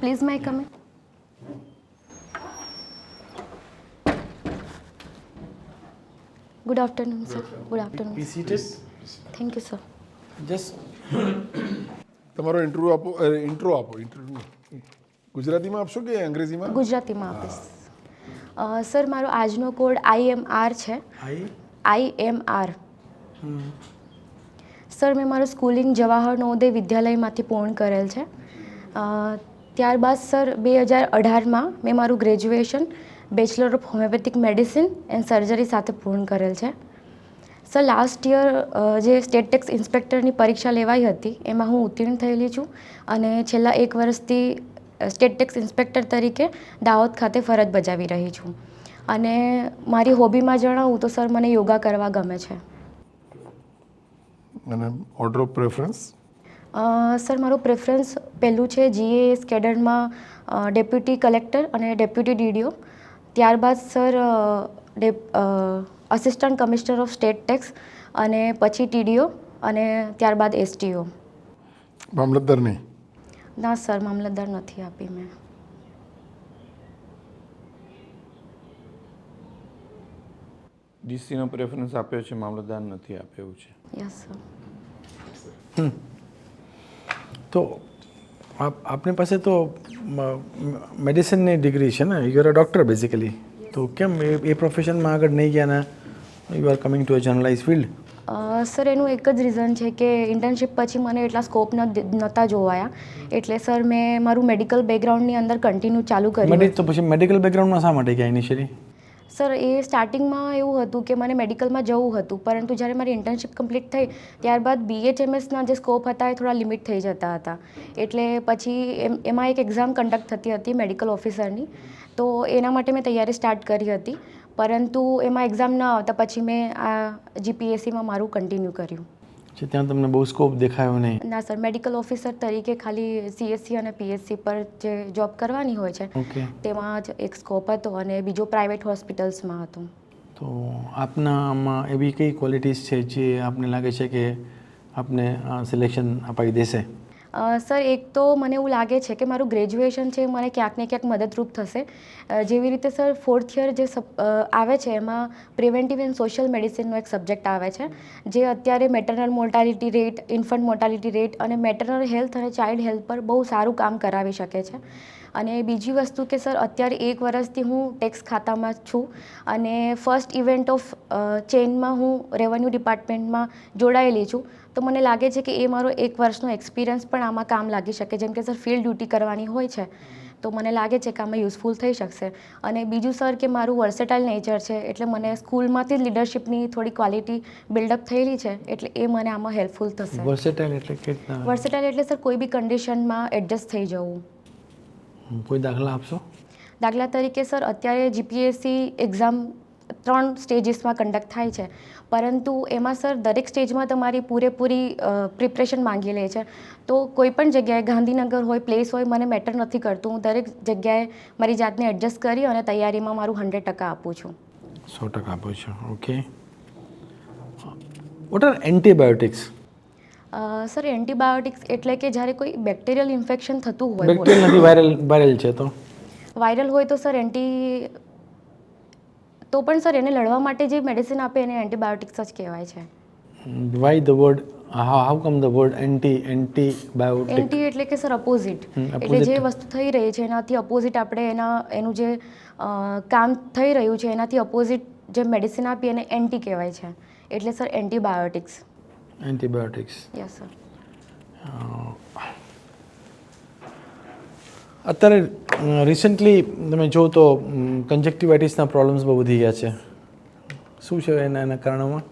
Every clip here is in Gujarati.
Please may I come. Good afternoon sir good afternoon thank you sir just તમારો ઇન્ટરવ્યુ આપો ઇન્ટ્રો આપો ઇન્ટરવ્યુ ગુજરાતીમાં આપશો કે અંગ્રેજીમાં? ગુજરાતીમાં આપીશ. સર મારો આજનો કોડ આઈએમઆર છે. આઈ આઈ એમ આર સર મેં મારું સ્કૂલિંગ જવાહર નવોદય વિદ્યાલયમાંથી પૂર્ણ કરેલ છે. ત્યારબાદ સર, બે હજાર અઢારમાં મેં મારું graduation bachelor of homeopathic medicine and surgery સાથે પૂર્ણ કરેલ છે. સર, લાસ્ટ યર જે સ્ટેટ ટેક્સ ઇન્સ્પેક્ટરની પરીક્ષા લેવાઈ હતી, એમાં હું ઉત્તીર્ણ થયેલી છું અને છેલ્લા એક વર્ષથી સ્ટેટ ટેક્સ ઇન્સ્પેક્ટર તરીકે દાહોદ ખાતે ફરજ બજાવી રહી છું. અને મારી હોબીમાં જણાવું તો સર, મને યોગા કરવા ગમે છે. અને ઓર્ડર ઓફ પ્રેફરન્સ સર મારું પ્રેફરન્સ પહેલું છે જીએ કેડરમાં ડેપ્યુટી કલેક્ટર અને ડેપ્યુટી ડીડીઓ ત્યારબાદ sir assistant commissioner of state tax અને પછી ટીડીઓ અને ત્યારબાદ એસટીઓ મામલતદાર નહીં ના સર મામલતદાર નથી આપી મેં. ડીસીનો પ્રેફરન્સ આપ્યો છે મામલતદાર નથી આપ્યો એવું છે. યસ સર તો આપ આપની પાસે તો મેડિસિનની ડિગ્રી છે ને? You are a doctor basically તો કેમ એ એ પ્રોફેશનમાં આગળ નહીં ગયા ને? You are coming to a generalised field sir એનું એક જ રીઝન છે કે ઇન્ટર્નશિપ પછી મને એટલા સ્કોપ નહોતા જોવાયા. એટલે સર મેં મારું મેડિકલ બેકગ્રાઉન્ડની અંદર કન્ટિન્યુ ચાલુ કર્યું. તો પછી મેડિકલ બેકગ્રાઉન્ડમાં શા માટે ગયા ઇનિશિયલી સર, એ સ્ટાર્ટિંગમાં એવું હતું કે મને મેડિકલમાં જવું હતું, પરંતુ જ્યારે મારી ઇન્ટર્નશિપ કમ્પ્લીટ થઈ, ત્યારબાદ બીએચએમએસના જે સ્કોપ હતા એ થોડા લિમિટ થઈ જતા હતા. એટલે પછી એમ, એમાં એક એક્ઝામ કન્ડક્ટ થતી હતી મેડિકલ ઓફિસરની તો એના માટે મેં તૈયારી સ્ટાર્ટ કરી હતી. પરંતુ એમાં એક્ઝામ ન આવતા પછી મેં આ જીપીએસસીમાં મારું કન્ટિન્યુ કર્યું. છે ત્યાં તમને બહુ સ્કોપ દેખાયો નહીં. ના સર મેડિકલ ઓફિસર તરીકે ખાલી સીએસસી અને પીએસસી પર જે જોબ કરવાની હોય છે ઓકે તેમાં જ એક સ્કોપ હતો અને બીજો પ્રાઇવેટ હોસ્પિટલ્સમાં હતું. તો આપનામાં એવી કઈ ક્વોલિટીઝ છે જે આપને લાગે છે કે આપને સિલેક્શન અપાવી દેશે? સર, એક તો મને એવું લાગે છે કે મારું ગ્રેજ્યુએશન છે મને ક્યાંક ને ક્યાંક મદદરૂપ થશે. જેવી રીતે, સર ફોર્થ યર જે આવે છે એમાં પ્રિવેન્ટિવ એન્ડ સોશિયલ મેડિસિનનો એક સબ્જેક્ટ આવે છે, જે અત્યારે maternal mortality rate infant mortality rate અને મેટરનલ હેલ્થ અને ચાઇલ્ડ હેલ્થ પર બહુ સારું કામ કરાવી શકે છે. અને બીજી વસ્તુ કે, સર, અત્યારે એક વર્ષથી હું ટેક્સ ખાતામાં છું અને ફર્સ્ટ ઇવેન્ટ ઓફ ચેઇનમાં હું રેવન્યુ ડિપાર્ટમેન્ટમાં જોડાયેલી છું. તો મને લાગે છે કે એ મારો એક વર્ષનો એક્સપિરિયન્સ પણ આમાં કામ લાગી શકે. જેમ કે સર ફિલ્ડ ડ્યુટી કરવાની હોય છે તો મને લાગે છે કે આમાં યુઝફુલ થઈ શકશે. અને બીજું સર કે મારું વર્સેટાઇલ નેચર છે એટલે મને સ્કૂલમાંથી જ લીડરશિપની થોડી ક્વોલિટી બિલ્ડઅપ થયેલી છે એટલે એ મને આમાં હેલ્પફુલ થશે. વર્સેટાઇલ એટલે વર્સેટાઇલ એટલે સર કોઈ બી કન્ડિશનમાં એડજસ્ટ થઈ જવું. કોઈ દાખલા આપશો? દાખલા તરીકે સર અત્યારે જીપીએસસી એક્ઝામ ત્રણ સ્ટેજીસમાં કન્ડક્ટ થાય છે. પરંતુ એમાં સર દરેક સ્ટેજમાં તમારી પૂરેપૂરી પ્રિપરેશન માંગી લે છે. તો કોઈ પણ જગ્યાએ ગાંધીનગર હોય પ્લેસ હોય મને મેટર નથી કરતું. હું દરેક જગ્યાએ મારી જાતને એડજસ્ટ કરી અને તૈયારીમાં મારું હંડ્રેડ ટકા આપું છું. સો ટકા આપું છું. Okay what are antibiotics sir antibiotics એટલે કે જ્યારે કોઈ બેક્ટેરિયલ ઇન્ફેક્શન થતું હોય બેક્ટેરિયલ નથી વાયરલ વાયરલ છે તો? વાયરલ હોય તો સર એન્ટી તો પણ સર એને લડવા માટે જે મેડિસિન આપે એને એન્ટીબાયોટિક્સ જ કહેવાય છે. Why the word how come the word anti antibiotic anti એટલે કે સર અપોઝિટ એટલે જે વસ્તુ થઈ રહી છે એનાથી અપોઝિટ આપણે એના એનું જે કામ થઈ રહ્યું છે એનાથી અપોઝિટ જે મેડિસિન આપી એને એન્ટી કહેવાય છે. એટલે sir antibiotics antibiotics yes sir અત્યારે રિસન્ટલી તમે જો તો કન્જેક્ટિવાઇટિસના પ્રોબ્લેમ્સ બહુ વધી ગયા છે. શું છે એના એના કારણોમાં?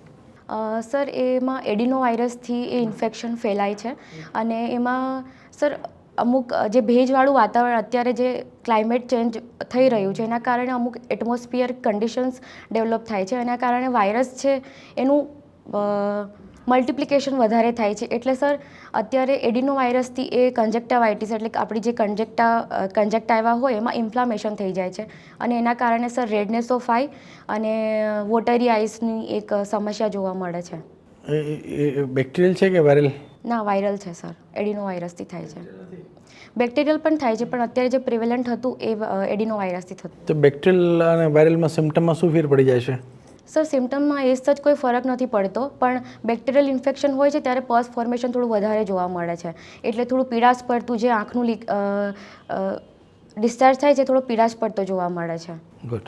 સર, એમાં એડિનો વાયરસથી એ ઇન્ફેક્શન ફેલાય છે. અને એમાં, સર, અમુક જે ભેજવાળું વાતાવરણ અત્યારે જે ક્લાઇમેટ ચેન્જ થઈ રહ્યું છે, એના કારણે અમુક એટમોસ્ફિયર કન્ડિશન્સ ડેવલપ થાય છે. એના કારણે વાયરસ છે, એનું મલ્ટિપ્લિકેશન વધારે થાય છે. એટલે સર અત્યારે એડિનો વાયરસથી એ કંજક્ટાવાઇટિસ એટલે કે આપણી જે કંજક્ટા કંજક્ટાઇવા હોય એમાં ઇન્ફ્લામેશન થઈ જાય છે. અને એના કારણે સર રેડનેસ ઓફ આઈ અને વોટરી આઈસની એક સમસ્યા જોવા મળે છે. બેક્ટેરિયલ છે કે વાયરલ ના વાયરલ છે સર. એડિનો વાયરસથી થાય છે. બેક્ટેરિયલ પણ થાય છે પણ અત્યારે જે પ્રિવેલન્ટ હતું એ એડિનો વાયરસથી થતું. તો બેક્ટેરિયલ અને વાયરલમાં સિમ્ટમમાં શું ફેર પડી જાય છે? સર સિમ્ટમમાં એ સચ કોઈ ફરક નથી પડતો પણ બેક્ટેરિયલ ઇન્ફેક્શન હોય છે ત્યારે પર્સ ફોર્મેશન થોડું વધારે જોવા મળે છે. એટલે થોડું પીડાશ પડતું જે આંખનું લીક ડિસ્ચાર્જ થાય છે થોડો પીડાશ પડતો જોવા મળે છે. ગુડ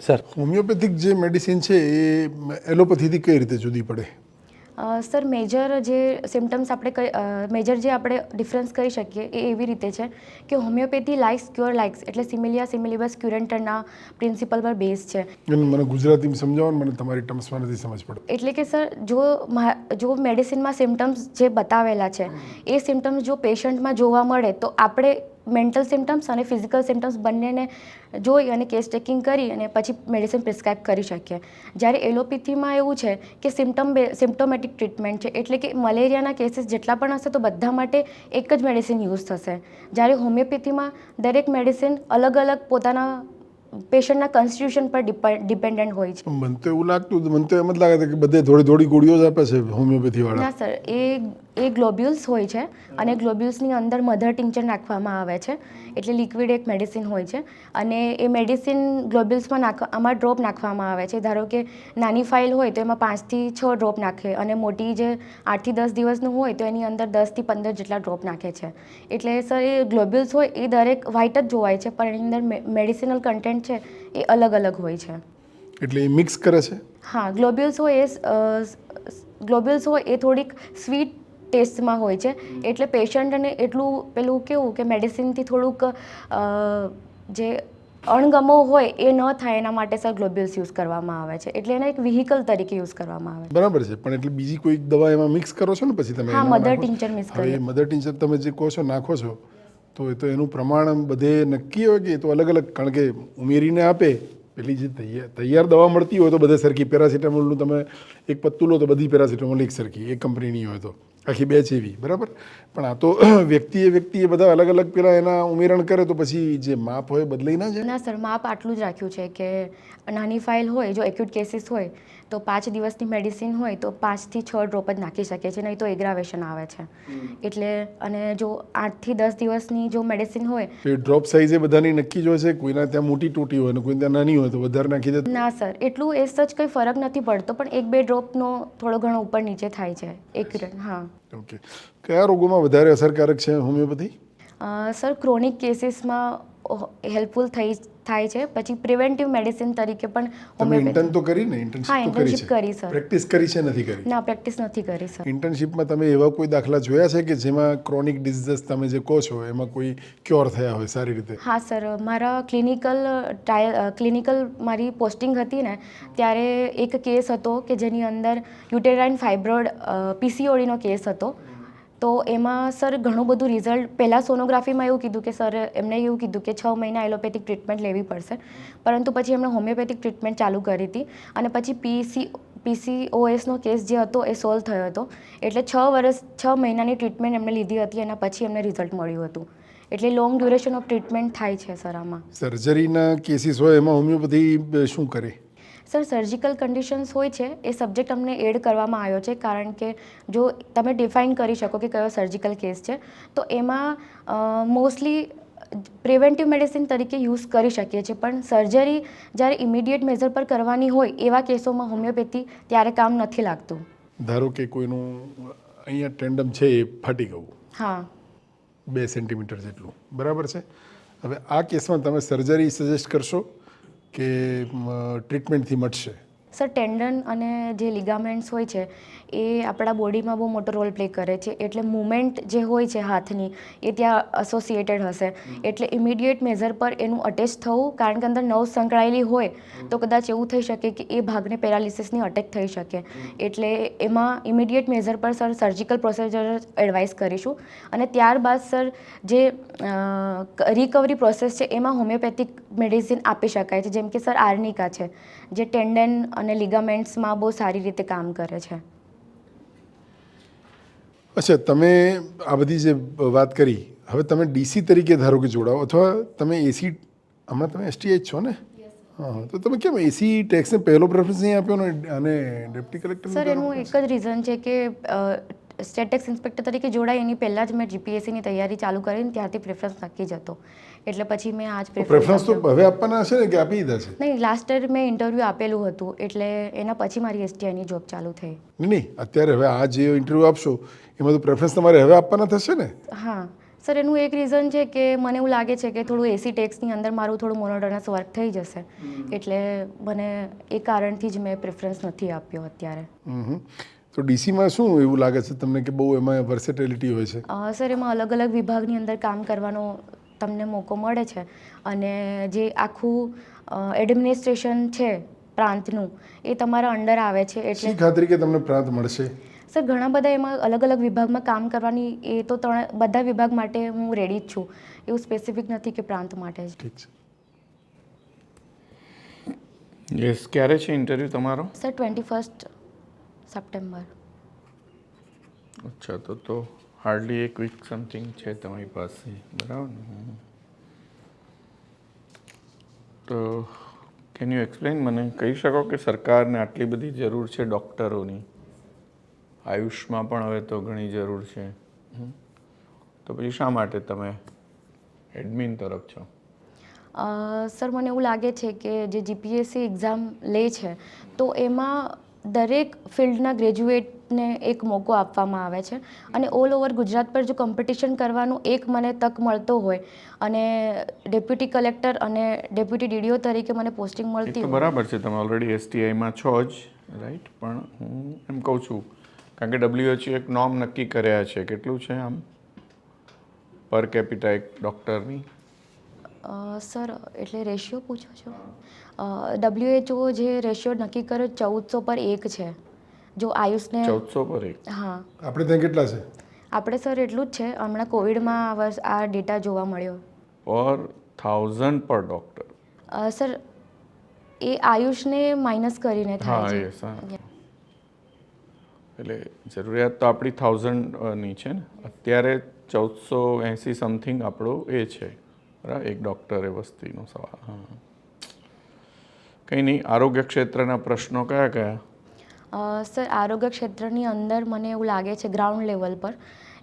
સર હોમિયોપેથિક જે મેડિસિન છે એ એલોપેથીથી કઈ રીતે જુદી પડે? સર મેજર જે સિમ્ટમ્સ આપણે કઈ મેજર જે આપણે ડિફરન્સ કરી શકીએ એ એવી રીતે છે કે હોમિયોપેથી લાઇક્સ ક્યોર લાઇક્સ એટલે સિમિલિયા સિમિલિબસ ક્યુરેન્ટરના પ્રિન્સિપલ પર બેઝ છે. મને ગુજરાતીમાં સમજાવો મને તમારી ટર્મ્સમાં નથી સમજ પડતી. એટલે કે સર જો જો મેડિસિનમાં સિમ્ટમ્સ જે બતાવેલા છે એ સિમ્ટમ્સ જો પેશન્ટમાં જોવા મળે તો આપણે મેન્ટલ સિમ્ટમ્સ અને ફિઝિકલ સિમ્ટમ્સ બંનેને જોઈ અને કેસ ટેકિંગ કરી અને પછી મેડિસિન પ્રિસ્ક્રાઇબ કરી શકીએ. જ્યારે એલોપેથીમાં એવું છે કે સિમ્ટમ સિમ્ટોમેટિક ટ્રીટમેન્ટ છે એટલે કે મલેરિયાના કેસીસ જેટલા પણ હશે તો બધા માટે એક જ મેડિસિન યુઝ થશે. જ્યારે હોમિયોપેથીમાં દરેક મેડિસિન અલગ અલગ પોતાના પેશન્ટના કોન્સ્ટિટ્યુશન પર ડિપેન્ડન્ટ હોય છે. મને તો એવું લાગતું મને તો એમ જ લાગે છે કે બધે થોડી થોડી ગોળીઓ જ આપે છે હોમિયોપેથી વાળા ના સર એ એ ગ્લોબ્યુલ્સ હોય છે અને ગ્લોબ્યુલ્સની અંદર મધર ટિંચર નાખવામાં આવે છે. એટલે લિક્વિડ એક મેડિસિન હોય છે. અને એ મેડિસિન ગ્લોબ્યુલ્સમાં નાખ આમાં ડ્રોપ નાખવામાં આવે છે. ધારો કે નાની ફાઇલ હોય તો એમાં પાંચથી છ ડ્રોપ નાખે અને મોટી જે આઠથી દસ દિવસનું હોય તો એની અંદર દસથી પંદર જેટલા ડ્રોપ નાખે છે. એટલે સર એ ગ્લોબ્યુલ્સ હોય એ દરેક વ્હાઇટ જ જોવાય છે પણ એની અંદર મેડિસિનલ કન્ટેન્ટ છે એ અલગ અલગ હોય છે. એટલે એ મિક્સ કરે છે? હા ગ્લોબ્યુલ્સ હોય એ ગ્લોબ્યુલ્સ હોય એ થોડીક સ્વીટ ટેસ્ટમાં હોય છે. એટલે પેશન્ટને એટલું પેલું કેવું કે મેડિસિનથી થોડુંક જે અણગમો હોય એ ન થાય એના માટે સર ગ્લોબ્યુલ્સ યુઝ કરવામાં આવે છે. એટલે એને એક વ્હીકલ તરીકે યુઝ કરવામાં આવે છે. બરાબર છે. પણ એટલે બીજી કોઈ દવા એમાં મિક્સ કરો છો ને પછી તમે હા, મધર ટિંચર મિક્સ કરીએ. મધર ટિંચર તમે જે કહો છો નાખો છો તો એ તો એનું પ્રમાણ બધે નક્કી હોય કે એ તો અલગ અલગ? કારણ કે ઉમેરીને આપે પેલી જે તૈયાર તૈયાર દવા મળતી હોય તો બધે સરખી. પેરાસિટામોલનું તમે એક પત્તું લો તો બધી પેરાસિટામોલ એક સરખી એક કંપનીની હોય તો. આખી બે જેવી, બરાબર? પણ આ તો વ્યક્તિએ વ્યક્તિએ બધા અલગ અલગ પેલા એના ઉમેરણ કરે તો પછી જે માપ હોય બદલાઈ ના જાય? ના, સર, માપ આટલું જ રાખ્યું છે કે નાની ફાઇલ હોય, જો એક્યુટ કેસીસ હોય તો પાંચ દિવસની મેડિસિન હોય તો પાંચથી છ ડ્રોપ જ નાખી શકે છે નહીં તો એગ્રાવેશન આવે છે. એટલે અને જો આઠથી દસ દિવસની જો મેડિસિન હોય ડ્રોપ સાઇઝ એ બધાની નક્કી જ હોય છે? કોઈના ત્યાં મોટી ટોટી હોય ને કોઈ ત્યાં નાની હોય તો વધારે નાખી દે? ના સર. એટલું એ સચ કંઈ ફરક નથી પડતો પણ એક બે ડ્રોપનો થોડો ઘણો ઉપર નીચે થાય છે. એક હા. ઓકે કયા રોગોમાં વધારે અસરકારક છે હોમિયોપેથી? સર ક્રોનિક કેસીસમાં હેલ્પફુલ થઈ થાય છે. પછી પ્રિવેન્ટિવ મેડિસિન તરીકે પણ તમે ઇન્ટર્ન તો કરી ને હા, ઇન્ટર્નશિપ તો કરી છે. કરી, સર પ્રેક્ટિસ કરી છે નથી કરી? ના પ્રેક્ટિસ નથી કરી સર ઇન્ટર્નશિપમાં તમે એવા કોઈ દાખલા જોયા છે કે જેમાં ક્રોનિક ડિઝીઝ તમે જે કહો છો એમાં કોઈ ક્યોર થયા હોય સારી રીતે? હા સર મારા ક્લિનિકલ ટ્રાયલ ક્લિનિકલ મારી પોસ્ટિંગ હતી ને ત્યારે એક કેસ હતો કે જેની અંદર યુટેરાઇન ફાઇબ્રોડ પીસીઓડીનો કેસ હતો. તો એમાં સર ઘણું બધું રિઝલ્ટ પહેલાં સોનોગ્રાફીમાં એવું કીધું કે સર એમણે એવું કીધું કે છ મહિના એલોપેથિક ટ્રીટમેન્ટ લેવી પડશે. પરંતુ પછી એમણે હોમિયોપેથિક ટ્રીટમેન્ટ ચાલુ કરી હતી. અને પછી પીસી પીસીઓએસનો કેસ જે હતો એ સોલ્વ થયો હતો. એટલે છ વર્ષ છ મહિનાની ટ્રીટમેન્ટ એમને લીધી હતી અને પછી એમને રિઝલ્ટ મળ્યું હતું. એટલે લોંગ ડ્યુરેશન ઓફ ટ્રીટમેન્ટ થાય છે સર આમાં. સર્જરીના કેસીસ હોય એમાં હોમિયોપેથી શું કરે? સર સર્જિકલ કન્ડિશન્સ હોય છે એ સબ્જેક્ટ અમને એડ કરવામાં આવ્યો છે કારણ કે જો તમે ડિફાઇન કરી શકો કે કયો સર્જિકલ કેસ છે તો એમાં મોસ્ટલી પ્રિવેન્ટિવ મેડિસિન તરીકે યુઝ કરી શકીએ છીએ. પણ સર્જરી જ્યારે ઇમિડિયેટ મેઝર પર કરવાની હોય એવા કેસોમાં હોમિયોપેથી ત્યારે કામ નથી લાગતું. ધારો કે કોઈનું અહીંયા ટેન્ડમ છે એ ફાટી ગયું. હા. બે સેન્ટીમીટર જેટલું. બરાબર છે? હવે આ કેસમાં તમે સર્જરી સજેસ્ટ કરશો કે ટ્રીટમેન્ટથી મટશે? સર ટેન્ડન અને જે લિગામેન્ટ્સ હોય છે એ આપણા બોડીમાં બહુ મોટો રોલ પ્લે કરે છે. એટલે મુમેન્ટ જે હોય છે હાથની એ ત્યાં અસોસિએટેડ હશે. એટલે ઇમિડિયેટ મેઝર પર એનું અટેચ થવું કારણ કે અંદર નવ સંકળાયેલી હોય તો કદાચ એવું થઈ શકે કે એ ભાગને પેરાલિસિસની અટેક થઈ શકે. એટલે એમાં ઇમિડિયેટ મેઝર પર સર સર્જિકલ પ્રોસિજર એડવાઇસ કરીશું. અને ત્યારબાદ સર જે રિકવરી પ્રોસેસ છે એમાં હોમિયોપેથિક મેડિસિન આપી શકાય છે. જેમ કે સર આર્નિકા છે જે ટેન્ડન અને લિગામેન્ટ્સમાં બહુ સારી રીતે કામ કરે છે. અચ્છા તમે આ બધી જે વાત કરી હવે તમે ડીસી તરીકે ધારો કે જોડાઓ અથવા તમે એસી હમણાં તમે એસટીએચ છો ને? હા તો તમે કેમ એસી ટેક્સને પહેલો પ્રેફરન્સ નહીં આપ્યો ને અને ડેપ્ટી કલેક્ટર સર એનું એક જ રીઝન છે કે સ્ટેટેક્સ ઇન્સ્પેક્ટર તરીકે જોડાય એની પહેલાં જ મેં જીપીએસસીની તૈયારી ચાલુ કરીને ત્યારથી પ્રેફરન્સ નક્કી જ હતો. એટલે પછી મેં આજ પ્રેફરન્સ તો હવે આપવાના હશે ને કે આપી દીધા છે? નહીં લાસ્ટ યર મેં ઇન્ટરવ્યૂ આપેલું હતું. એટલે એના પછી મારી એસટીઆઈની જોબ ચાલુ થઈ. નહીં નહીં અત્યારે હવે આ જે ઇન્ટરવ્યૂ આપશો એમાં તો પ્રેફરન્સ તમારે હવે આપવાના થશે ને? હા. સર એનું એક રીઝન છે કે મને એવું લાગે છે કે થોડું એસી ટેક્સની અંદર મારું થોડું મોનોટોનસ વર્ક થઈ જશે. એટલે મને એ કારણથી જ મેં પ્રેફરન્સ નથી આપ્યો અત્યારે. તો ડીસીમાં શું એવું લાગે છે તમને કે બહુ એમાં વર્સેટેલિટી હોય છે? સર એમાં અલગ અલગ વિભાગની અંદર કામ કરવાનો તમને મોકો મળે છે. અને જે આખું એડમિનિસ્ટ્રેશન છે પ્રાંતનું એ તમારા અંડર આવે છે એટલે ખાતરી કે તમને પ્રાંત મળશે? સર ઘણા બધા એમાં અલગ અલગ વિભાગમાં કામ કરવાની એ તો ત્રણ બધા વિભાગ માટે હું રેડી જ છું. એવું સ્પેસિફિક નથી કે પ્રાંત માટે જ. ઠીક છે. યસ ક્યારે છે ઇન્ટરવ્યૂ તમારો? Sir twenty first September. અચ્છા તો તો હાર્ડલી એક વીક સમથિંગ છે તમારી પાસે. બરાબર ને. તો કેન યુ એક્સપ્લેન મને? કહી શકો કે સરકારને આટલી બધી જરૂર છે ડૉક્ટરોની? આયુષમાં પણ હવે તો ઘણી જરૂર છે. તો પછી શા માટે તમે એડમિન તરફ છો? સર મને એવું લાગે છે કે જે જીપીએસસી એક્ઝામ લે છે તો એમાં દરેક ફિલ્ડના ગ્રેજ્યુએટને એક મોકો આપવામાં આવે છે. અને ઓલ ઓવર ગુજરાત પર જો કોમ્પિટિશન કરવાનું એક મને તક મળતો હોય અને ડેપ્યુટી કલેક્ટર અને ડેપ્યુટી ડીડીઓ તરીકે મને પોસ્ટિંગ મળતી હોય. બરાબર છે તમે ઓલરેડી એસટીઆઈમાં છો જ રાઈટ પણ હું એમ કહું છું કારણ કે ડબ્લ્યુએચઓ એક નોર્મ નક્કી કર્યા છે. કેટલું છે આમ? પર કેપિટા એક ડૉક્ટરની સર એટલે રેશિયો પૂછો છો? ડબ્લ્યુએચઓ જે રેશિયો નક્કી કરે ચૌદસો પર એક છે. જો આયુષને ચૌદસો પર એક. હા. આપણે ત્યાં કેટલા છે? આપણે સર એટલું જ છે. હમણાં કોવિડમાં આ વર્ષ આ ડેટા જોવા મળ્યો. Per thousand per doctor. Sir એ આયુષને માઇનસ કરીને થાય છે. એટલે જરૂરિયાત તો આપણી થાઉઝન્ડની છે ને. અત્યારે ચૌદસો એંસી સમથિંગ આપણું એ છે. બરાબર? એક ડૉક્ટર એ વસ્તીનો સવાલ. હા. કંઈ નહીં, આરોગ્ય ક્ષેત્રના પ્રશ્નો કયા કયા? સર, આરોગ્ય ક્ષેત્રની અંદર મને એવું લાગે છે ગ્રાઉન્ડ લેવલ પર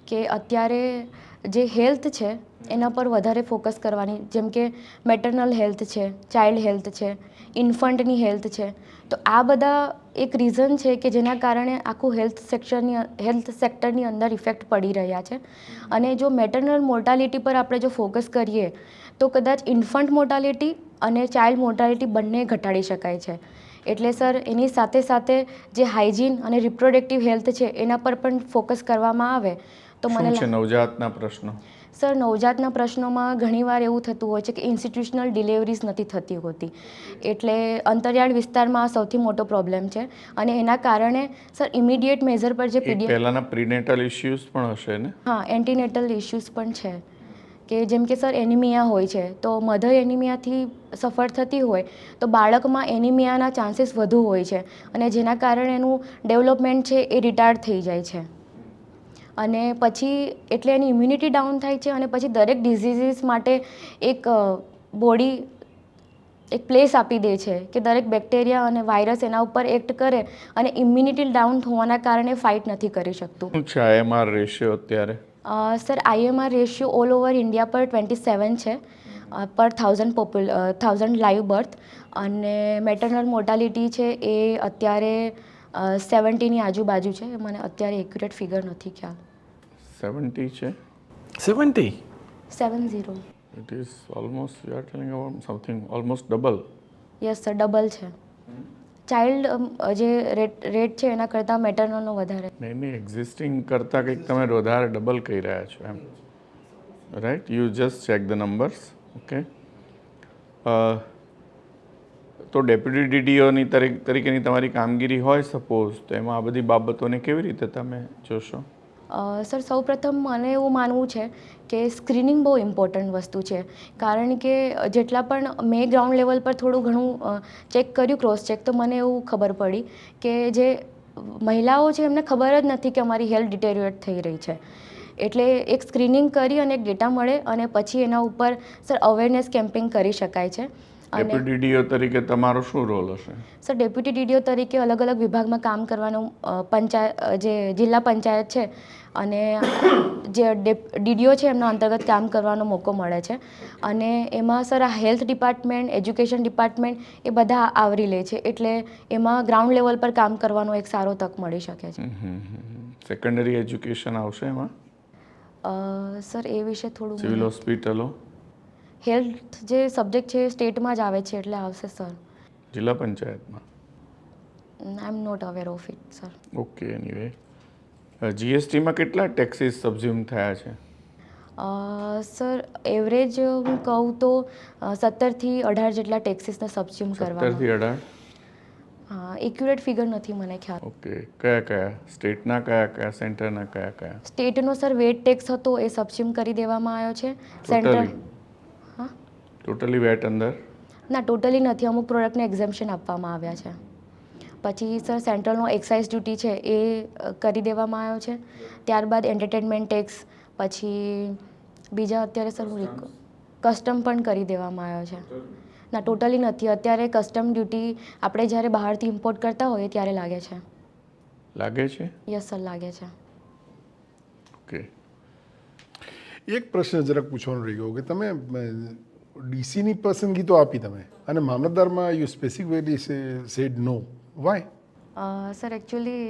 કે અત્યારે જે હેલ્થ છે, એના પર વધારે ફોકસ કરવાની. જેમ કે મેટર્નલ હેલ્થ છે ચાઇલ્ડ હેલ્થ છે ઇન્ફન્ટની હેલ્થ છે. તો આ બધા એક રીઝન છે કે જેના કારણે આખું હેલ્થ સેક્ટરની હેલ્થ સેક્ટરની અંદર ઇફેક્ટ પડી રહ્યા છે. અને જો મેટર્નલ મોર્ટાલિટી પર આપણે જો ફોકસ કરીએ તો કદાચ ઇન્ફન્ટ મોર્ટાલિટી અને ચાઇલ્ડ મોર્ટાલિટી બંને ઘટાડી શકાય છે. એટલે સર એની સાથે સાથે જે હાઇજીન અને રિપ્રોડક્ટિવ હેલ્થ છે એના પર પણ ફોકસ કરવામાં આવે તો મને નવજાતના પ્રશ્નો? સર નવજાતના પ્રશ્નોમાં ઘણીવાર એવું થતું હોય છે કે ઇન્સ્ટિટ્યુશનલ ડિલિવરીઝ નથી થતી હોતી. એટલે અંતરિયાળ વિસ્તારમાં આ સૌથી મોટો પ્રોબ્લેમ છે. અને એના કારણે સર ઇમિડિયેટ મેઝર પર જે પીડી પહેલાંના પ્રિનેટલ ઇશ્યુઝ પણ હશે ને? હા એન્ટીનેટલ ઇશ્યુઝ પણ છે. કે જેમ કે સર એનિમિયા હોય છે. તો મધર એનિમિયાથી સફર થતી હોય તો બાળકમાં એનિમિયાના ચાન્સીસ વધુ હોય છે. અને જેના કારણે એનું ડેવલપમેન્ટ છે એ રિટાયર્ડ થઈ જાય છે. અને પછી એટલે એની ઇમ્યુનિટી ડાઉન થાય છે અને પછી દરેક ડિઝીઝીસ માટે એક બોડી એક પ્લેસ આપી દે છે કે દરેક બેક્ટેરિયા અને વાયરસ એના ઉપર એક્ટ કરે અને ઇમ્યુનિટી ડાઉન હોવાના કારણે ફાઇટ નથી કરી શકતું. શું છે આઈએમઆર રેશિયો અત્યારે? Sir IMR ratio all over India પર ટ્વેન્ટી સેવન છે પર થાઉઝન્ડ પોપ્યુલ થાઉઝન્ડ લાઈવ બર્થ અને મેટર્નલ મોર્ટાલિટી છે એ અત્યારે સેવન્ટીની આજુબાજુ છે. મને અત્યારે એક્યુરેટ ફિગર નથી ખ્યાલ. સેવન્ટી છે? Seventy seven zero it is almost you are telling about something almost double yes sir double છે. ચાઇલ્ડ જે રેટ રેટ છે એના કરતાં મેટર્નલનો વધારે. નહીં નહીં એક્ઝિસ્ટિંગ કરતાં કંઈક તમે વધારે ડબલ કહી રહ્યા છો એમ. Right you just check the numbers okay તો ડેપ્યુટી ડીડીઓની તરીકેની તમારી કામગીરી હોય સપોઝ તો એમાં આ બધી બાબતોને કેવી રીતે તમે જોશો? સર, સૌપ્રથમ મને એવું માનવું છે કે સ્ક્રીનિંગ બહુ ઇમ્પોર્ટન્ટ વસ્તુ છે. કારણ કે જેટલા પણ મેં ગ્રાઉન્ડ લેવલ પર થોડું ઘણું ચેક કર્યું, ક્રોસ ચેક, તો મને એવું ખબર પડી કે જે મહિલાઓ છે, એમને ખબર જ નથી કે અમારી હેલ્થ ડિટેરિયોરેટ થઈ રહી છે. એટલે એક સ્ક્રીનિંગ કરી અને એક ડેટા મળે અને પછી એના ઉપર, સર, અવેરનેસ કેમ્પેઇન કરી શકાય છે. ડેપ્યુટી ડીઓ તરીકે તમારો શું રોલ હશે? સર ડેપ્યુટી ડીડીઓ તરીકે અલગ અલગ વિભાગમાં કામ કરવાનું પંચાયત જે જિલ્લા પંચાયત છે અને જે ડીડીઓ છે એમના અંતર્ગત કામ કરવાનો મોકો મળે છે. અને એમાં સર આ હેલ્થ ડિપાર્ટમેન્ટ એજ્યુકેશન ડિપાર્ટમેન્ટ એ બધા આવરી લે છે. એટલે એમાં ગ્રાઉન્ડ લેવલ પર કામ કરવાનો એક સારો તક મળી શકે છે. સેકન્ડરી એજ્યુકેશન આવશે એમાં? સર એ વિશે થોડું સિવિલ હોસ્પિટલો હેલ્થ જે સબ્જેક્ટ છે એ સ્ટેટમાં જ આવે છે એટલે આવશે સર. જિલ્લા પંચાયતમાં? I am not aware of it sir. Okay anyway. જીએસટીમાં કેટલા ટેક્સીસ સબઝ્યુમ થયા છે? સર એવરેજ હું કહું તો સત્તરથી અઢાર જેટલા ટેક્સીસને સબસ્યુમ સત્તરથી કરવામાં અઢાર? હા એક્યુરેટ ફિગર નથી મને ખ્યાલ. ઓકે કયા કયા? સ્ટેટના કયા કયા? સેન્ટરના કયા કયા? સ્ટેટનો સર વેટ ટેક્સ હતો એ સબસ્યુમ કરી દેવામાં આવ્યો છે. હા ટોટલી વેટ અંદર? ના ટોટલી નથી. અમુક પ્રોડક્ટને એક્ઝેમ્પશન આપવામાં આવ્યા છે. પછી સર સેન્ટ્રલનો એક્સાઇઝ ડ્યુટી છે એ કરી દેવામાં આવ્યો છે. ત્યારબાદ એન્ટરટેનમેન્ટ ટેક્સ પછી બીજા અત્યારે સર હું કસ્ટમ પણ કરી દેવામાં આવ્યો છે. ના ટોટલી નથી. અત્યારે કસ્ટમ ડ્યુટી આપણે જ્યારે બહારથી ઇમ્પોર્ટ કરતા હોઈએ ત્યારે લાગે છે. લાગે છે? યસ સર લાગે છે. ઓકે એક પ્રશ્ન જરાક પૂછવાનો રહી ગયો કે તમે ડીસીની પસંદગી તો આપી તમે. અને મામલતદારમાં you specifically said no why sir actually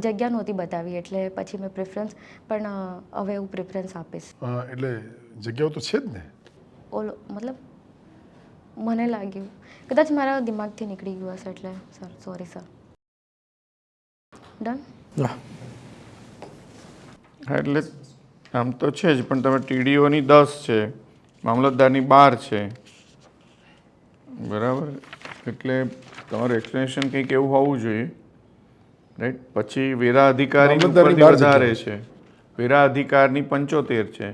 જગ્યા નહોતી બતાવી એટલે પછી મેં પ્રેફરન્સ પણ હવે હું પ્રેફરન્સ આપીશ. એટલે જગ્યાઓ તો છે જ ને? ઓલો મતલબ મને લાગ્યું. કદાચ મારા દિમાગથી નીકળી ગયું હશે એટલે સર સોરી સર. ડન હા. હા એટલે આમ તો છે જ પણ તમે ટીડીઓની દસ છે. મામલતદારની બાર છે. બરાબર? એટલે તમારું એક્સપ્લેનેશન કંઈક એવું હોવું જોઈએ. રાઈટ પછી વેરા અધિકારી વધારે છે. વેરા અધિકારની પંચોતેર છે.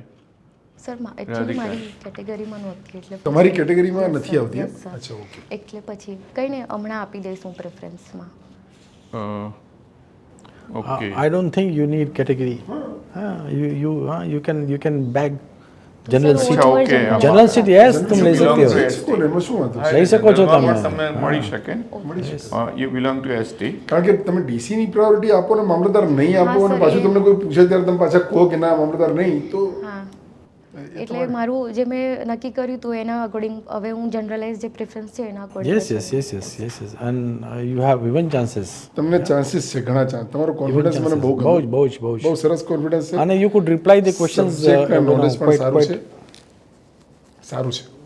સર મારી કેટેગરીમાં નહોતી એટલે તમારી કેટેગરીમાં નથી આવતી? અચ્છા ઓકે એટલે પછી કંઈ નહીં હમણાં આપી દઈશ હું પ્રેફરન્સમાં okay don't think you need category. हाँ, you યુ हाँ, you can bag general seat general seat yes તમે લઈ શકતી હો લઈ શકો છો તમે તમને મળી શકે યુ બિલોંગ ટુ એસટી કારણ કે તમે ડીસી ની પ્રાયોરિટી આપો ને મામલતદાર નહીં આપો અને પાછું તમને કોઈ પૂછે ત્યારે તમે પાછા કહો કે ના મામલતદાર નહીં તો એટલે મારું જે મેં નક્કી કર્યું હતું એના અકોર્ડિંગ હવે હું જનરલાઇઝ જે પ્રેફરન્સ છે એના according yes yes yes yes yes and uh, you have even chances. તમને ચાન્સીસ છે ઘણા ચાન્સ તમારો કોન્ફિડન્સ મને. બહુ બહુ. બહુ જ બહુ બહુ. સરસ કોન્ફિડન્સ છે અને uh, Subject you and know, knowledge પણ સારું છે સારું છે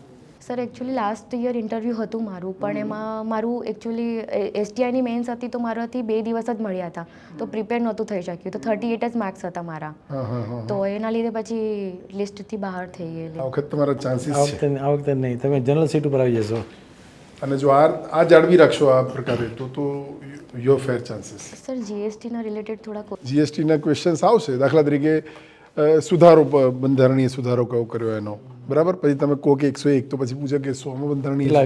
sir actually last year interview હતું મારું પણ એમાં મારું એકચ્યુઅલી એસટીઆઈની મેન્સ હતી તો મારાથી બે દિવસ જ મળ્યા હતા. તો પ્રિપેર નહોતું થઈ શક્યું. તો થર્ટી એટ જ માર્ક્સ હતા મારા. હા હા હા તો એના લીધે પછી લિસ્ટથી બહાર થઈ આ ગયેલી વખત તમારા ચાન્સીસ છે. આ વખતે નહીં. તમે જનરલ સીટ ઉપર આવી જશો. અને જો આ આ જાળવી રાખશો આ પ્રકારે તો તો યોર ફેર ચાન્સીસ સર જીએસટીના રિલેટેડ થોડા જીએસટીના ક્વેશ્ચન્સ આવશે. દાખલા તરીકે સુધારો બંધારણીય સુધારો કયો કર્યો એનો? બરાબર? પછી તમે કહો કે એકસો એક તો પછી પૂછે કે સોમાં બંધારણીય?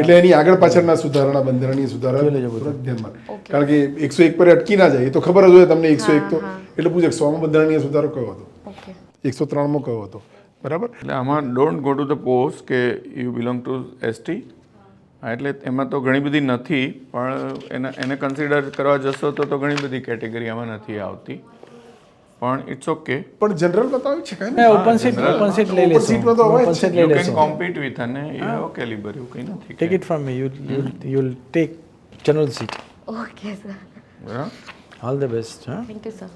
એટલે એની આગળ પાછળના સુધારણા બંધારણીય સુધારા ધ્યાનમાં. કારણ કે એકસો એક પર અટકી ના જાય. એ તો ખબર જ હોય તમને એકસો એક તો. એટલે પૂછે સોમાં બંધારણીય સુધારો કયો હતો? એકસો એકસો ત્રણમાં કયો હતો? બરાબર? એટલે આમાં don't go to the post કે યુ બિલોંગ ટુ એસટી એટલે એમાં તો ઘણી બધી નથી પણ એને એને કન્સિડર કરવા જશો તો તો ઘણી બધી કેટેગરી આમાં નથી આવતી. પણ ઇટ્સ ઓકે પણ જનરલ બતાવે છે કાઈ ને ઓપન સીટ ઓપન સીટ લઈ લે સીટ તો હોય ઓપન સીટ લઈ લે you can compete with an okay calibre એવું કંઈ નથી take it from me you you will take general seat okay sir all the best હા થેન્ક યુ સર